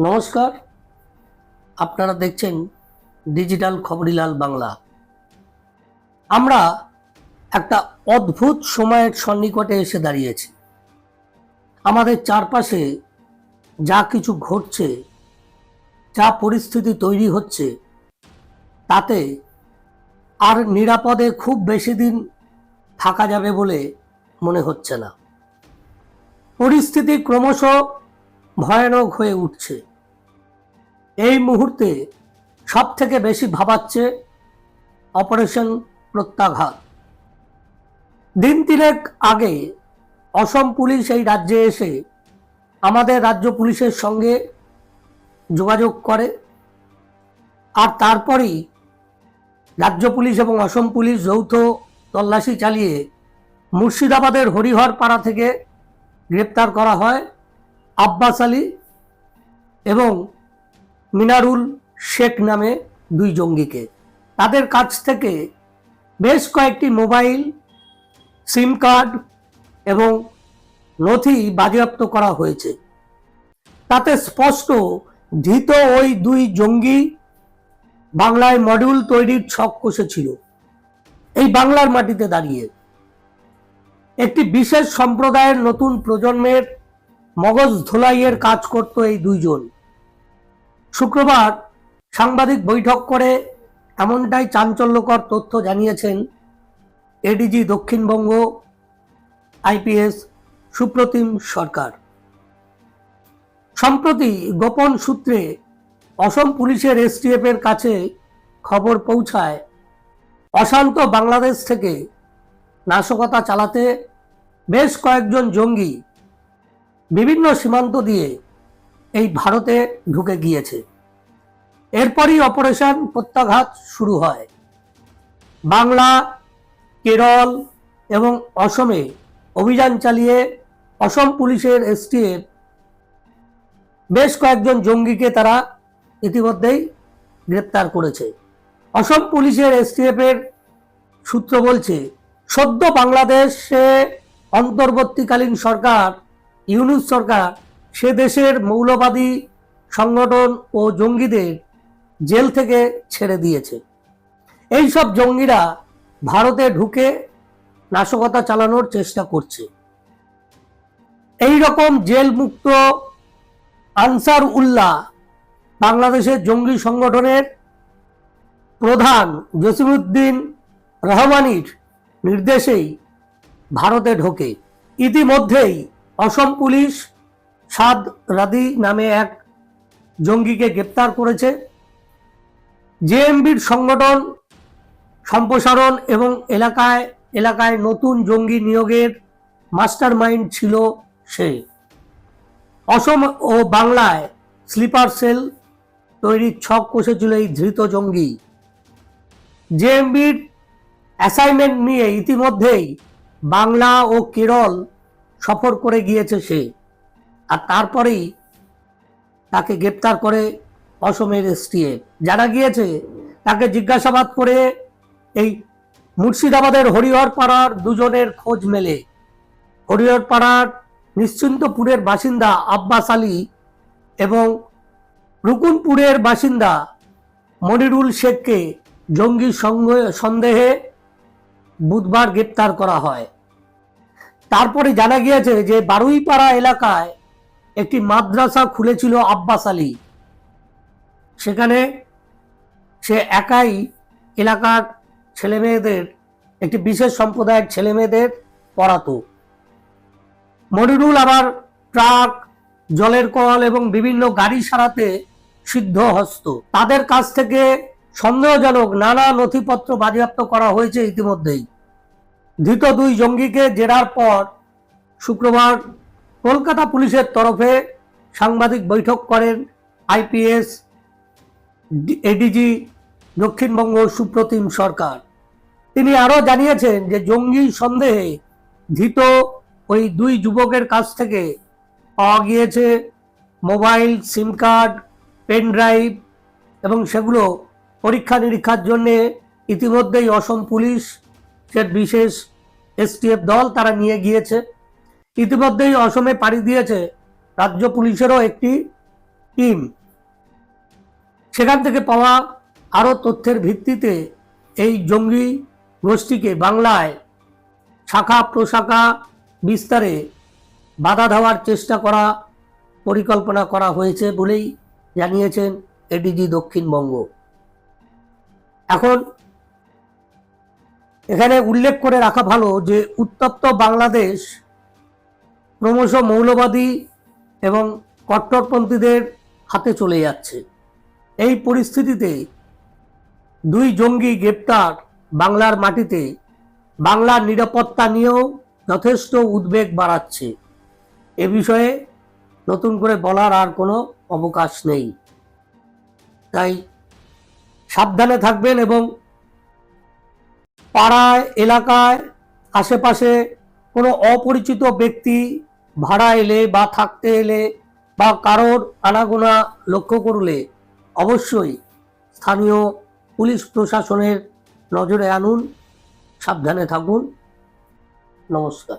নমস্কার। আপনারা দেখছেন ডিজিটাল খবরিলাল বাংলা। আমরা একটা অদ্ভুত সময়ের সন্নিকটে এসে দাঁড়িয়েছি। আমাদের চারপাশে যা কিছু ঘটছে, যা পরিস্থিতি তৈরি হচ্ছে, তাতে আর নিরাপদে খুব বেশি দিন থাকা যাবে বলে মনে হচ্ছে না। পরিস্থিতি ক্রমশ ভয়ানক হয়ে উঠছে। এই মুহূর্তে সব থেকে বেশি ভাবাচ্ছে অপারেশন প্রত্যাঘাত। দিন তিনেক আগে অসম পুলিশ এই রাজ্যে এসে আমাদের রাজ্য পুলিশের সঙ্গে যোগাযোগ করে আর তারপরেই রাজ্য পুলিশ এবং অসম পুলিশ যৌথ তল্লাশি চালিয়ে মুর্শিদাবাদের হরিহর পাড়া থেকে গ্রেপ্তার করা হয় আব্বাস আলী এবং মিনারুল শেখ নামে দুই জঙ্গিকে। তাদের কাছ থেকে বেশ কয়েকটি মোবাইল, সিম কার্ড এবং নথি বাজেয়াপ্ত করা হয়েছে। তাতে স্পষ্ট, ধৃত ওই দুই জঙ্গি বাংলায় মডিউল তৈরির ছক কষেছিল। এই বাংলার মাটিতে দাঁড়িয়ে। একটি বিশেষ সম্প্রদায়ের নতুন প্রজন্মের মগজ ধোলাইয়ের কাজ করত এই দুইজন। শুক্রবার সাংবাদিক বৈঠক করে এমনটাই চাঞ্চল্যকর তথ্য জানিয়েছেন এডিজি দক্ষিণবঙ্গ, আইপিএস, সুপ্রতিম সরকার। সম্প্রতি গোপন সূত্রে অসম পুলিশের এসটিএফ এর কাছে খবর পৌঁছায়, অশান্ত বাংলাদেশ থেকে নাশকতা চালাতে বেশ কয়েকজন জঙ্গি বিভিন্ন সীমান্ত দিয়ে এই ভারতে ঢুকে গিয়েছে। এরপরই অপারেশন প্রত্যাঘাত শুরু হয়। বাংলা, কেরল এবং অসমে অভিযান চালিয়ে অসম পুলিশের এসটিএফ বেশ কয়েকজন জঙ্গিকে তারা ইতিমধ্যেই গ্রেপ্তার করেছে। অসম পুলিশের এসটিএফ এর সূত্র বলছে, সদ্য বাংলাদেশে অন্তর্বর্তীকালীন সরকার, ইউনুস সরকার সে দেশের মৌলবাদী সংগঠন ও জঙ্গিদের জেল থেকে ছেড়ে দিয়েছে। এই সব জঙ্গিরা ভারতে ঢুকে নাশকতা চালানোর চেষ্টা করছে। এই রকম জেল মুক্ত আনসার উল্লাহ বাংলাদেশের জঙ্গি সংগঠনের প্রধান জসিমুদ্দিন রহমানির নির্দেশেই ভারতে ঢোকে। ইতিমধ্যেই অসম পুলিশ সাদ রাদি নামে এক জঙ্গিকে গ্রেপ্তার করেছে। জেএমবির সংগঠন, সম্প্রসারণ এবং এলাকায় এলাকায় নতুন জঙ্গি নিয়োগের মাস্টার মাইন্ড ছিল সে। অসম ও বাংলায় স্লিপার সেল তৈরির ছক কষেছিল এই ধৃত জঙ্গি। জেএমবির অ্যাসাইনমেন্ট নিয়ে ইতিমধ্যেই বাংলা ও কেরল সফর করে গিয়েছে সে। আর তারপরেই তাকে গ্রেপ্তার করে অসমের এসটিএফ যারা গিয়েছে, তাকে জিজ্ঞাসাবাদ করে এই মুর্শিদাবাদের হরিহর পাড়ার দুজনের খোঁজ মেলে। হরিহর পাড়ার নিশ্চিন্তপুরের বাসিন্দা আব্বাস আলী এবং রুকুনপুরের বাসিন্দা মনিরুল শেখকে জঙ্গি সন্দেহে বুধবার গ্রেপ্তার করা হয়। তারপরে জানা গিয়েছে যে বারুইপাড়া এলাকায় একটি মাদ্রাসা খুলেছিল আব্বাস আলী। সেখানে সে একাই এলাকার ছেলেমেয়েদের, একটি বিশেষ সম্প্রদায়ের ছেলেমেয়েদের পড়াতো। মনিরুল আবার ট্রাক, জলের কল এবং বিভিন্ন গাড়ি সারাতে সিদ্ধ হস্ত। তাদের কাছ থেকে সন্দেহজনক নানা নথিপত্র বাজেয়াপ্ত করা হয়েছে ইতিমধ্যেই। ধৃত দুই জঙ্গিকে জেরার পর শুক্রবার কলকাতা পুলিশের তরফে সাংবাদিক বৈঠক করেন আইপিএস এডিজি, দক্ষিণবঙ্গ সুপ্রতিম সরকার। তিনি আরও জানিয়েছেন যে জঙ্গি সন্দেহে ধৃত ওই দুই যুবকের কাছ থেকে পাওয়া গিয়েছে mobile, sim card, pen drive এবং সেগুলো পরীক্ষা নিরীক্ষার জন্যে ইতিমধ্যেই অসম পুলিশ সে বিশেষ এসটিএফ দল তারা নিয়ে গিয়েছে। ইতিমধ্যেই অসমে পাড়ি দিয়েছে রাজ্য পুলিশেরও একটি টিম। সেখান থেকে পাওয়া আরও তথ্যের ভিত্তিতে এই জঙ্গি গোষ্ঠীকে বাংলায় শাখা প্রশাখা বিস্তারে বাধা দেওয়ার চেষ্টা করা, পরিকল্পনা করা হয়েছে বলেই জানিয়েছেন এডিজি দক্ষিণবঙ্গ। এখন এখানে উল্লেখ করে রাখা ভালো যে উত্তপ্ত বাংলাদেশ ক্রমশ মৌলবাদী এবং কট্টরপন্থীদের হাতে চলে যাচ্ছে। এই পরিস্থিতিতে দুই জঙ্গি গ্রেপ্তার বাংলার মাটিতে, বাংলার নিরাপত্তা নিয়েও যথেষ্ট উদ্বেগ বাড়াচ্ছে। এ বিষয়ে নতুন করে বলার আর কোনো অবকাশ নেই। তাই সাবধানে থাকবেন এবং পাড়ায়, এলাকায়, আশেপাশে কোনো অপরিচিত ব্যক্তি ভাড়া এলে বা থাকতে এলে বা কারোর আনাগোনা লক্ষ্য করলে অবশ্যই স্থানীয় পুলিশ প্রশাসনের নজরে আনুন। সাবধানে থাকুন। নমস্কার।